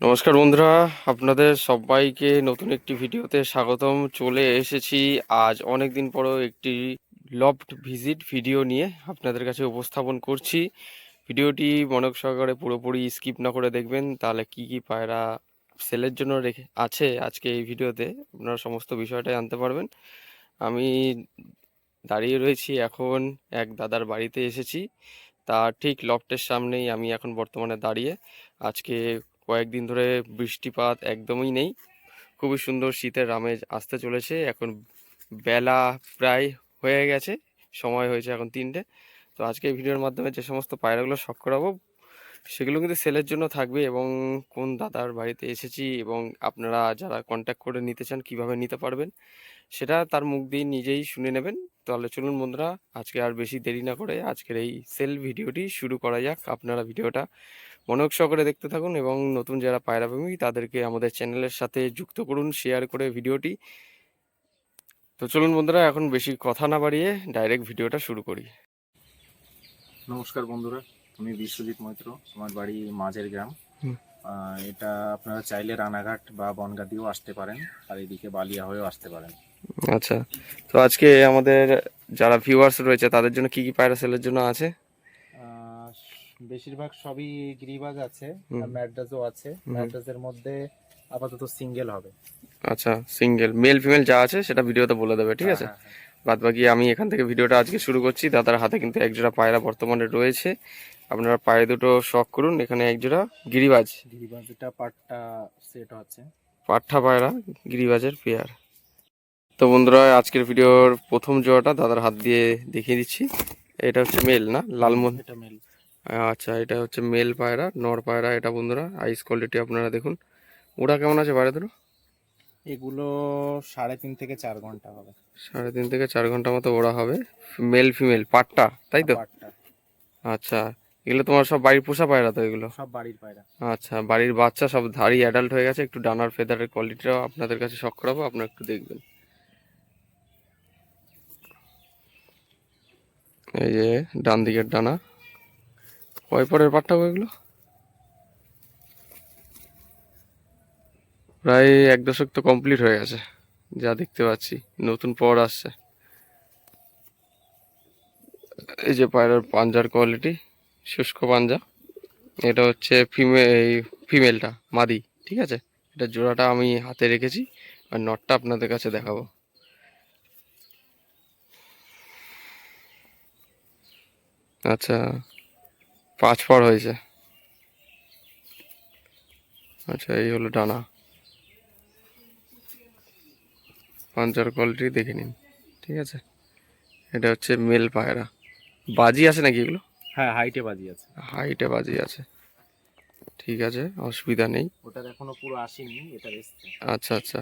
নমস্কার বন্ধুরা, আপনাদের সবাইকে নতুন একটি ভিডিওতে স্বাগতম। চলে এসেছি আজ অনেক দিন পরও একটি লফট ভিজিট ভিডিও নিয়ে আপনাদের কাছে উপস্থাপন করছি। ভিডিওটি মনোযোগ সহকারে পুরোপুরি স্কিপ না করে দেখবেন, তাহলে কি কি পায়রা সেলের জন্য রেখে আছে আজকে এই ভিডিওতে, আপনারা সমস্ত বিষয়টাই আনতে পারবেন। আমি দাঁড়িয়ে রয়েছি এখন এক দাদার বাড়িতে এসেছি তার ঠিক লফটের সামনেই আমি এখন বর্তমানে দাঁড়িয়ে আজকে কয়েকদিন ধরে বৃষ্টিপাত একদমই নেই। খুবই সুন্দর শীতের আমেজ আসতে চলেছে। এখন বেলা প্রায় হয়ে গেছে, সময় হয়েছে এখন তিনটে। তো আজকে ভিডিওর মাধ্যমে যে সমস্ত পায়রাগুলো শখ করাবো, সেগুলো কিন্তু সেলের জন্য থাকবে এবং কোন দাদার বাড়িতে এসেছি এবং আপনারা যারা কন্ট্যাক্ট করে নিতে চান কীভাবে নিতে পারবেন, সেটা তার মুখ দিয়ে নিজেই শুনে নেবেন। তাহলে চলুন বন্ধুরা, আজকে আর বেশি দেরি না করে আজকের এই সেল ভিডিওটি শুরু করা যাক। আপনারা ভিডিওটা মনোযোগ সহকারে দেখতে থাকুন এবং নতুন যারা পায়রা প্রেমী তাদেরকে আমাদের চ্যানেলের সাথে যুক্ত করুন শেয়ার করে ভিডিওটি। তো চলুন বন্ধুরা এখন বেশি কথা না বাড়িয়ে ডাইরেক্ট ভিডিওটা শুরু করি। নমস্কার বন্ধুরা আমি বিশ্বজিৎ মৈত্র আমার বাড়ি মাঝের গ্রাম। এটা আপনারা চাইলে রানাঘাট বা বনগা দিয়েও আসতে পারেন আর এদিকে বালিয়া হয়েও আসতে পারেন। আচ্ছা তো আজকে আমাদের যারা ভিউয়ার্স রয়েছে তাদের জন্য কি কি পায়রা সেলের জন্য আছে? বেশিরভাগ সবই গিরিবাজ আছে ম্যাড্রাসও আছে। হুম। ম্যাড্রাসের মধ্যে আপাতত সিঙ্গেল হবে। আচ্ছা সিঙ্গেল মেল ফিমেল যা আছে সেটা ভিডিওতে বলে দেবে ঠিক আছে? হ্যাঁ, হ্যাঁ, বাদ বাকি আমি এখান থেকে ভিডিওটা আজকে শুরু করছি। দাদার হাতে কিন্তু একজোড়া পায়রা বর্তমানে রয়েছে। আপনারা পায়ে দুটো শখ করুন এখানে একজোড়া গিরিবাজ। হ্যাঁ। গিরিবাজ এটা পাটটা সেট আছে। পাঠা পায়রা গিরিবাজের পেয়ার তো বন্ধুরা আজকের ভিডিওর প্রথম জোড়াটা দাদার হাত দিয়ে দেখিয়ে দিচ্ছি। এটা হচ্ছে মেল না? লালমন এটা মেল আচ্ছা এটা হচ্ছে মেল পায়রা নর পায়রা এটা বন্ধুরা। আইস কোয়ালিটি আপনারা দেখুন। ওরা কেমন আছে বাইরে দুটো এগুলো সাড়ে তিন থেকে চার ঘণ্টা হবে। সাড়ে তিন থেকে চার ঘণ্টা মতো ওরা হবে। মেল ফিমেল পাটটা তাই তো? পাটটা। আচ্ছা এগুলো তোমার সব বাড়ির পোষা পায়রা তো এগুলো? সব বাড়ির পায়রা। আচ্ছা বাড়ির বাচ্চা সব ধাড়ি অ্যাডাল্ট হয়ে গেছে একটু ডানার ফেদারের কোয়ালিটিটাও আপনাদের কাছে শখ করাবো আপনারা একটু দেখবেন। এই যে ডান দিকের ডানা। কয় পরের পাটটা এগুলো? প্রায় এক দশক তো কমপ্লিট হয়ে গেছে, যা দেখতে পাচ্ছি। নতুন পর আসছে। এই যে পায়রার পাঞ্জার কোয়ালিটি শুষ্ক পাঞ্জা, এটা হচ্ছে ফিমে এই ফিমেলটা মাদি, ঠিক আছে? এটা জোড়াটা আমি হাতে রেখেছি, আর নটটা আপনাদের কাছে দেখাবো। আচ্ছা পাঁচ পর হয়েছে। আচ্ছা এই হলো ডানা। পাঞ্চার কোয়ালিটি দেখে নিন ঠিক আছে? এটা হচ্ছে মেল পায়রা। বাজি আছে নাকি এগুলো? হ্যাঁ হাইটে বাজি আছে। হাইটে বাজি আছে। ঠিক আছে অসুবিধা নেই। ওটার এখনও পুরো আসেনি এটা এসছে। আচ্ছা আচ্ছা।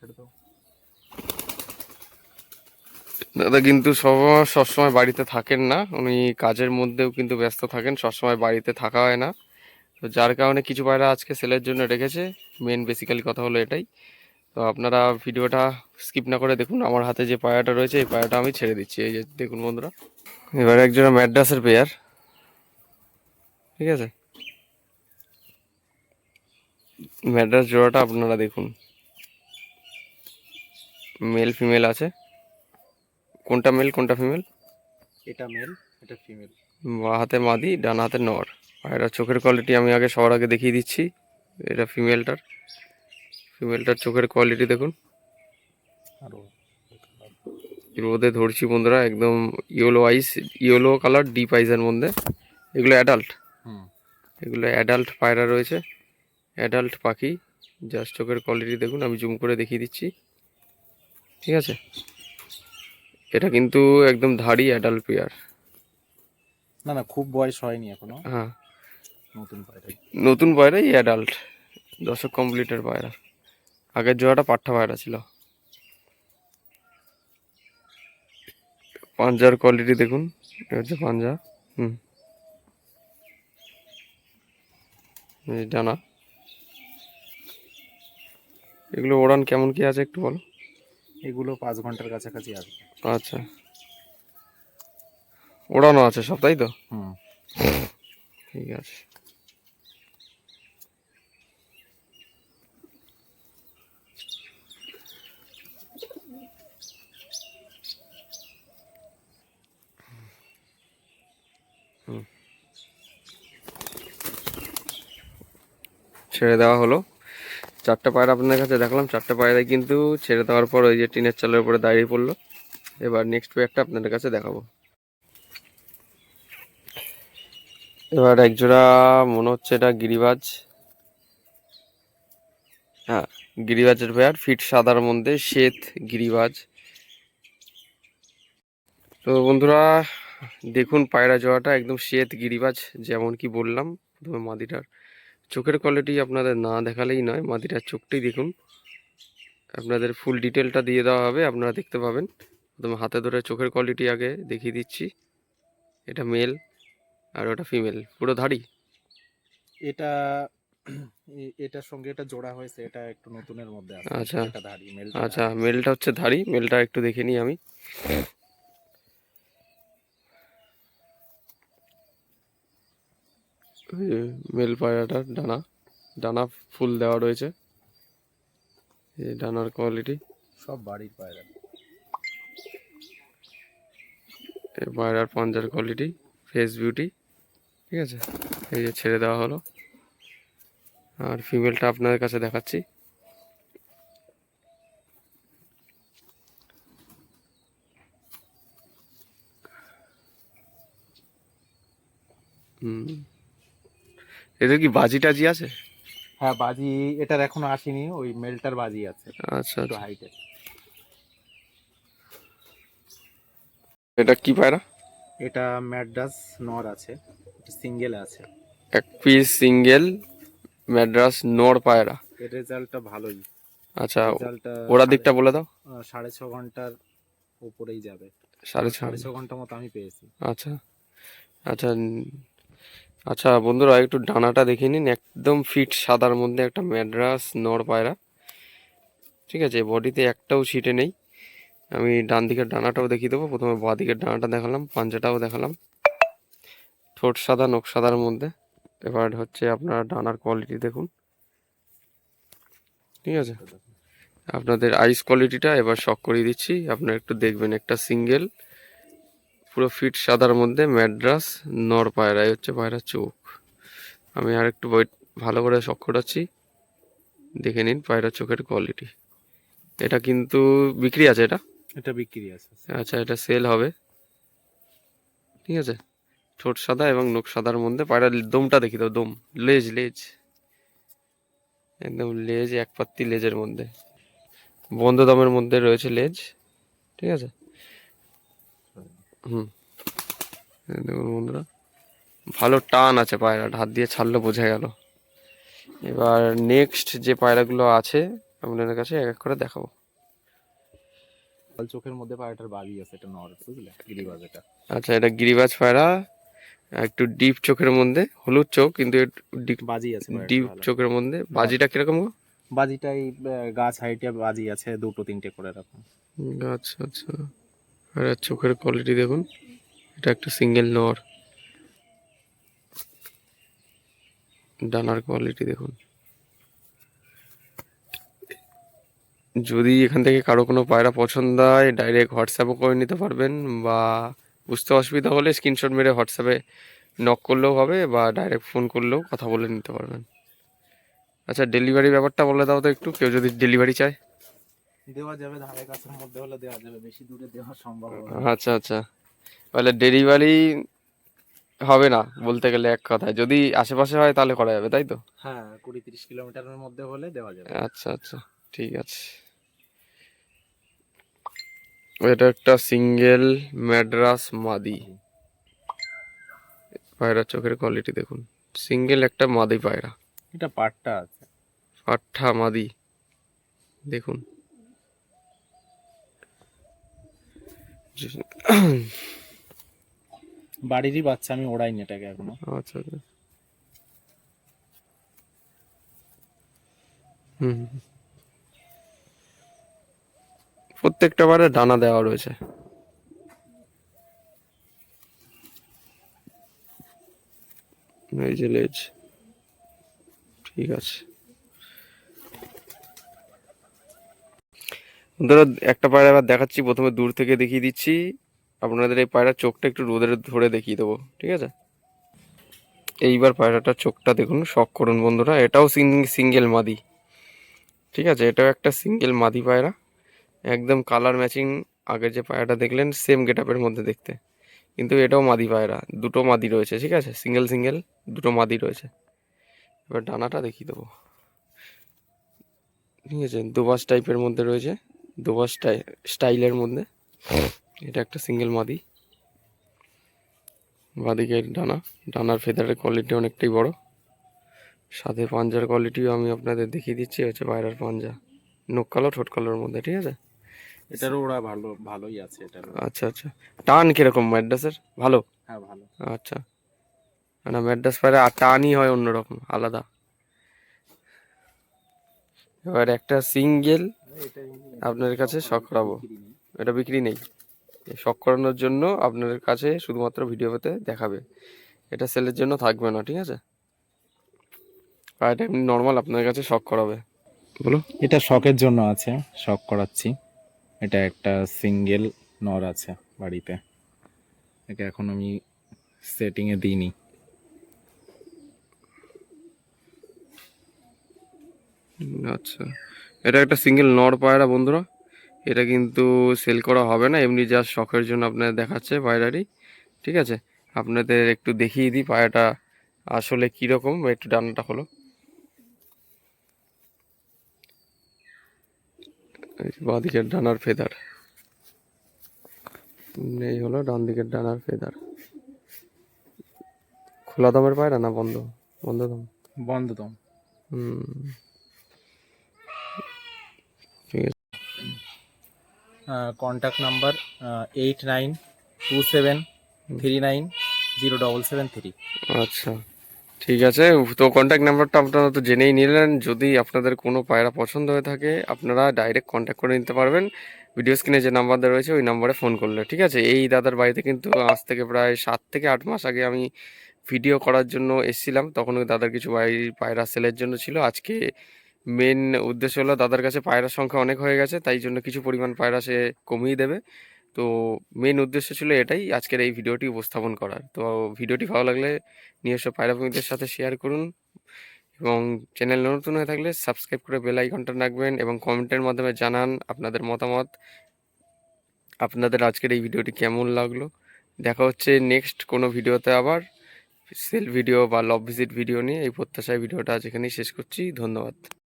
ছেড়ে দাও। দাদা কিন্তু সব সবসময় বাড়িতে থাকেন না। উনি কাজের মধ্যেও কিন্তু ব্যস্ত থাকেন, সবসময় বাড়িতে থাকা হয় না। তো যার কারণে কিছু পায়রা আজকে সেলের জন্য রেখেছে। মেন বেসিক্যালি কথা হলো এটাই। তো আপনারা ভিডিওটা স্কিপ না করে দেখুন। আমার হাতে যে পায়রাটা রয়েছে, এই পায়রাটা আমি ছেড়ে দিচ্ছি। এই যে দেখুন বন্ধুরা। এবার একজোড়া ম্যাড্রাসের পেয়ার। ঠিক আছে? ম্যাড্রাস জোড়াটা আপনারা দেখুন। মেল ফিমেল আছে। কোনটা মেল কোনটা ফিমেল এটা মেল এটা ফিমেল বা হাতে মাদি ডান হাতে নর। আর এটা চোখের কোয়ালিটি আমি আগে সবার আগে দেখিয়ে দিচ্ছি। এটা ফিমেলটার ফিমেলটার চোখের কোয়ালিটি দেখুন। আরও রোদে ধরছি বন্ধুরা একদম yellow ice yellow colour deep আইসের মধ্যে। এগুলো অ্যাডাল্ট এগুলো অ্যাডাল্ট পায়রা রয়েছে। অ্যাডাল্ট পাখি। জাস্ট চোখের কোয়ালিটি দেখুন আমি জুম করে দেখিয়ে দিচ্ছি। ঠিক আছে? এটা কিন্তু একদম ধাড়ি অ্যাডাল্ট পেয়ার না না খুব বয়স হয়নি এখনও। হ্যাঁ। নতুন পায়রা নতুন পায়রাই অ্যাডাল্ট দশক কমপ্লিটের পায়রা। আগের জোড়াটা পাঠা পায়রা ছিল। পাঞ্জার কোয়ালিটি দেখুন এটা হচ্ছে পাঞ্জা হুম। এই ডানা। এগুলো ওড়ান কেমন কি আছে একটু বলো। এগুলো পাঁচ ঘণ্টার কাছাকাছি আসবে। আচ্ছা। ওড়ানো আছে সব তাই তো? হুম। ঠিক আছে। ছেড়ে দেওয়া হলো। চারটে পায়রা আপনাদের কাছে দেখলাম। চারটে পায়রা কিন্তু ছেড়ে দেওয়ার পর ওই যে টিনের চালের উপরে দাঁড়িয়ে পড়ল। এবার নেক্সট পেয়ারটা আপনাদের কাছে দেখাবো। এবার একজোড়া মনে হচ্ছে এটা গিরিবাজ। হ্যাঁ গিরিবাজের পেয়ার ফিট সাদার মধ্যে শ্বেত গিরিবাজ। তো বন্ধুরা, দেখুন পায়রা জোড়াটা একদম শ্বেত গিরিবাজ, যেমন কি বললাম মাদিটার চোখের কোয়ালিটি আপনাদের না দেখালেই নয় মাদিটার চোখটাই দেখুন। আপনাদের ফুল ডিটেলটা দিয়ে দেওয়া হবে আপনারা দেখতে পাবেন। প্রথমে হাতে ধরে চোখের কোয়ালিটি আগে দেখিয়ে দিচ্ছি। এটা মেল আর ওটা ফিমেল পুরো ধাড়ি। এটা এটার সঙ্গে এটা জোড়া হয়েছে এটা একটু নতুনের মধ্যে আছে আচ্ছা। এটা ধাড়ি মেল আচ্ছা মেলটা হচ্ছে ধাড়ি মেলটা একটু দেখে নিই আমি এই যে মেল পায়রাটার ডানা। ডানা ফুল দেওয়া রয়েছে। এই ডানার কোয়ালিটি সব বাড়ির পায়রা। এই পায়রার পাঞ্জার কোয়ালিটি ফেস বিউটি ঠিক আছে? এই যে ছেড়ে দেওয়া হলো। আর ফিমেলটা আপনাদের কাছে দেখাচ্ছি। এদের কি বাজি টাজি আছে? হ্যাঁ বাজি এটার এখনও আসেনি ওই মেলটার বাজি আছে আচ্ছা একটু আচ্ছা। হাইটে এটা কি পায়রা? এটা ম্যাড্রাস নর আছে সিঙ্গেল আছে। এক পিস সিঙ্গেল ম্যাড্রাস নর পায়রা। এর রেজাল্টটা ভালোই। আচ্ছা রেজাল্টটা ওরা দিকটা বলে দাও। সাড়ে ছ ঘণ্টার উপরেই যাবে। সাড়ে ছ ঘণ্টা মতো আমি পেয়েছি। আচ্ছা আচ্ছা আচ্ছা বন্ধুরা, একটু ডানাটা দেখে নিন। একদম ফিট সাদার মধ্যে একটা ম্যাড্রাস নর পায়রা। ঠিক আছে, বডিতে একটাও ছিটে নেই। আমি ডান দিকের ডানাটাও দেখিয়ে দেবো। প্রথমে বাঁ দিকের ডানাটা দেখালাম, পাঞ্জাটাও দেখালাম। ঠোঁট সাদা, নখ সাদার মধ্যে। এবার হচ্ছে আপনার ডানার কোয়ালিটি দেখুন। ঠিক আছে? আপনাদের আইস কোয়ালিটিটা এবার শক করিয়ে দিচ্ছি। আপনারা একটু দেখবেন, একটা সিঙ্গেল পুরো ফিট সাদার মধ্যে ম্যাড্রাস নর পায়রা এই হচ্ছে পায়রা চোখ। আমি আর একটু বই ভালো করে শক করাচ্ছি দেখে নিন পায়রা চোখের কোয়ালিটি এটা কিন্তু বিক্রি আছে এটা? এটা বিক্রি আছে। আচ্ছা এটা সেল হবে। ঠিক আছে। ঠোঁট সাদা এবং নখ সাদার মধ্যে পায়রা দমটা দেখি দাও দম। লেজ লেজ। একদম লেজ এক পাত্তি লেজের মধ্যে। বন্ধ দমের মধ্যে রয়েছে লেজ। ঠিক আছে? হুম। দেখুন বন্ধুরা ভালো টান আছে পায়রাটা হাত দিয়ে ছাড়লে বোঝা গেল। এবার নেক্সট যে পায়রাগুলো আছে আপনাদের কাছে এক এক করে দেখাবো। লাল চোখের মধ্যে পায়রাটার বাজি আছে এটা নর বুঝলে? গিরিবাজ এটা। আচ্ছা এটা গিরিবাজ পায়রা একটু ডিপ চোখের মধ্যে হলুদ চোখ কিন্তু ডিপ বাজি আছে ডিপ চোখের মধ্যে। বাজিটা কীরকম বাজিটাই গাছ হাইটে বাজি আছে দুটো তিনটে করে এরকম। আচ্ছা আচ্ছা। আর চোখের কোয়ালিটি দেখুন। এটা একটা সিঙ্গেল নর। ডানার কোয়ালিটি দেখুন। যদি এখান থেকে কারও কোনো পায়রা পছন্দ হয় ডাইরেক্ট হোয়াটসঅ্যাপও করে নিতে পারবেন বা বুঝতে অসুবিধা হলে স্ক্রিনশট মেরে হোয়াটসঅ্যাপে নক করলেও হবে বা ডাইরেক্ট ফোন করলেও কথা বলে নিতে পারবেন। আচ্ছা ডেলিভারি ব্যাপারটা বলে দাও তো একটু। কেউ যদি ডেলিভারি চায়। দেওয়া যাবে ধারে কাছের মধ্যে হলে দেওয়া যাবে বেশি দূরে দেওয়া সম্ভব আচ্ছা আচ্ছা। তাহলে ডেলিভারি হবে না বলতে গেলে এক কথায়। যদি আশেপাশে হয় তাহলে করা যাবে তাই তো? হ্যাঁ কুড়ি তিরিশ কিলোমিটারের মধ্যে হলে দেওয়া যাবে। আচ্ছা আচ্ছা ঠিক আছে। এটা একটা সিঙ্গেল ম্যাড্রাস মাদি। পায়রার চোখের কোয়ালিটি দেখুন। সিঙ্গেল একটা মাদি পায়রা। এটা পাটটা আছে। পাঠা মাদি। দেখুন। বাড়িরই বাচ্চা, আমি ওড়াইনি এটাকে এখনও। আচ্ছা আচ্ছা। হুম। প্রত্যেকটা বারে ডানা দেওয়া রয়েছে। এই যে লেজ। ঠিক আছে। বন্ধুরা একটা পায়রা এবার দেখাচ্ছি, প্রথমে দূর থেকে দেখিয়ে দিচ্ছি। আপনাদের এই পায়রার চোখটা একটু রোদের ধরে দেখিয়ে দেবো, ঠিক আছে? এইবার পায়রাটার চোখটা দেখুন, শখ করুন বন্ধুরা। এটাও সিঙ্গেল মাদি, ঠিক আছে? এটাও একটা সিঙ্গেল মাদি পায়রা। একদম কালার ম্যাচিং, আগে যে পায়রাটা দেখলেন, সেম গেটআপের মধ্যে দেখতে। কিন্তু এটাও মাদি পায়রা, দুটো মাদি রয়েছে, ঠিক আছে? সিঙ্গেল সিঙ্গেল, দুটো মাদি রয়েছে। এবার ডানাটা দেখিয়ে দেবো। ঠিক আছে দোবাস টাইপের মধ্যে রয়েছে। স্টাই স্টাইলের মধ্যে। এটা একটা সিঙ্গেল মাদি। বাদিকের ডানা ডানার ফেদারের কোয়ালিটি অনেকটাই বড়। সাথে পাঞ্জার কোয়ালিটিও আমি আপনাদের দেখিয়ে দিচ্ছি হচ্ছে পায়রার পাঞ্জা। নোক কালো ঠোঁট কালোর মধ্যে ঠিক আছে? এটারও ওরা ভালো ভালোই আছে এটা আচ্ছা আচ্ছা। টান কীরকম ম্যাড্রাসের? ভালো? হ্যাঁ ভালো। আচ্ছা। না ম্যাড্রাস পায়রা আর টানই হয় অন্যরকম আলাদা। এবার একটা সিঙ্গেল আপনার কাছে শখ করাবো। এটা বিক্রি নেই। শখ করানোর জন্য আপনার কাছে শুধুমাত্র ভিডিও পেতে দেখাবে। এটা সেলের জন্য থাকবে না ঠিক আছে? আর এটা এমনি নর্মাল আপনার কাছে শখ করাবে। বলো। এটা শখের জন্য আছে শখ করাচ্ছি। এটা একটা সিঙ্গেল নর আছে বাড়িতে। একে এখন আমি সেটিংয়ে দিইনি। আচ্ছা। এটা একটা সিঙ্গেল নর পায়রা বন্ধুরা। এটা কিন্তু সেল করা হবে না এমনি জাস্ট শখের জন্য আপনাদের দেখাচ্ছে পায়রাটি ঠিক আছে? আপনাদের একটু দেখিয়ে দিই পায়রাটা আসলে কীরকম একটু ডানাটা হলো বাঁ দিকের ডানার ফেদার। এই হলো ডান দিকের ডানার ফেদার। খোলা দমের পায়রা না বন্ধ? বন্ধ দম? বন্ধ তো হুম ঠিক আছে contact number eight nine two seven three nine zero double seven three আচ্ছা ঠিক আছে। তো কন্ট্যাক্ট নাম্বারটা আপনারা তো জেনেই নিলেন। যদি আপনাদের কোনো পায়রা পছন্দ হয়ে থাকে, আপনারা ডাইরেক্ট কন্ট্যাক্ট করে নিতে পারবেন। ভিডিও স্ক্রিনে যে নাম্বার দেওয়া রয়েছে, ওই নাম্বারে ফোন করলে, ঠিক আছে? এই দাদার বাড়িতে কিন্তু আজ থেকে প্রায় সাত থেকে আট মাস আগে আমি ভিডিও করার জন্য এসেছিলাম। তখন ওই দাদার কিছু বাড়ির পায়রা সেলের জন্য ছিল। আজকে মেন উদ্দেশ্য হলো দাদার কাছে পায়রার সংখ্যা অনেক হয়ে গেছে, তাই জন্য কিছু পরিমাণ পায়রা সে কমিয়ে দেবে। তো মেন উদ্দেশ্য ছিল এটাই আজকের এই ভিডিওটি উপস্থাপন করার। তো ভিডিওটি ভালো লাগলে নিজস্ব পায়রাপ্রেমীদের সাথে শেয়ার করুন এবং চ্যানেল নতুন হয়ে থাকলে সাবস্ক্রাইব করে বেল আইকনটা রাখবেন এবং কমেন্টের মাধ্যমে জানান আপনাদের মতামত, আপনাদের আজকের এই ভিডিওটি কেমন লাগল। দেখা হচ্ছে নেক্সট কোনো ভিডিওতে আবার। সেল ভিডিও বা লব ভিজিট ভিডিও নিয়ে এই প্রত্যাশায় ভিডিওটা আজ এখানেই শেষ করছি। ধন্যবাদ।